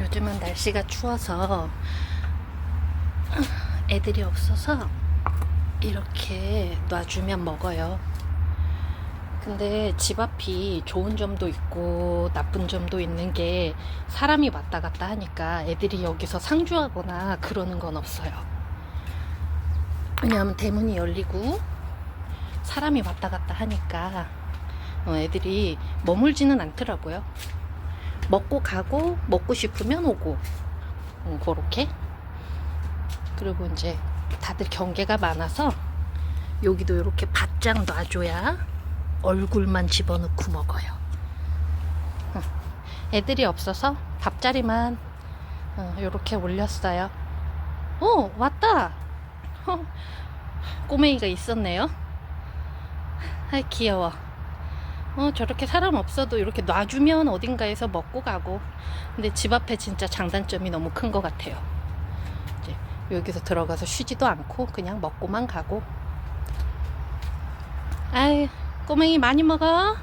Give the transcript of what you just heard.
요즘은 날씨가 추워서 애들이 없어서 이렇게 놔주면 먹어요. 근데 집 앞이 좋은 점도 있고 나쁜 점도 있는 게 사람이 왔다 갔다 하니까 애들이 여기서 상주하거나 그러는 건 없어요. 왜냐하면 대문이 열리고 사람이 왔다 갔다 하니까 어, 애들이 머물지는 않더라고요. 먹고 가고 먹고 싶으면 오고 음, 그렇게 그리고 이제 다들 경계가 많아서 여기도 이렇게 바짝 놔줘야 얼굴만 집어넣고 먹어요. 어, 애들이 없어서 밥자리만 이렇게 올렸어요. 오 왔다. 어, 꼬맹이가 있었네요. 아 귀여워. 어, 저렇게 사람 없어도 이렇게 놔주면 어딘가에서 먹고 가고. 근데 집 앞에 진짜 장단점이 너무 큰 것 같아요. 이제 여기서 들어가서 쉬지도 않고 그냥 먹고만 가고. 아이, 꼬맹이 많이 먹어.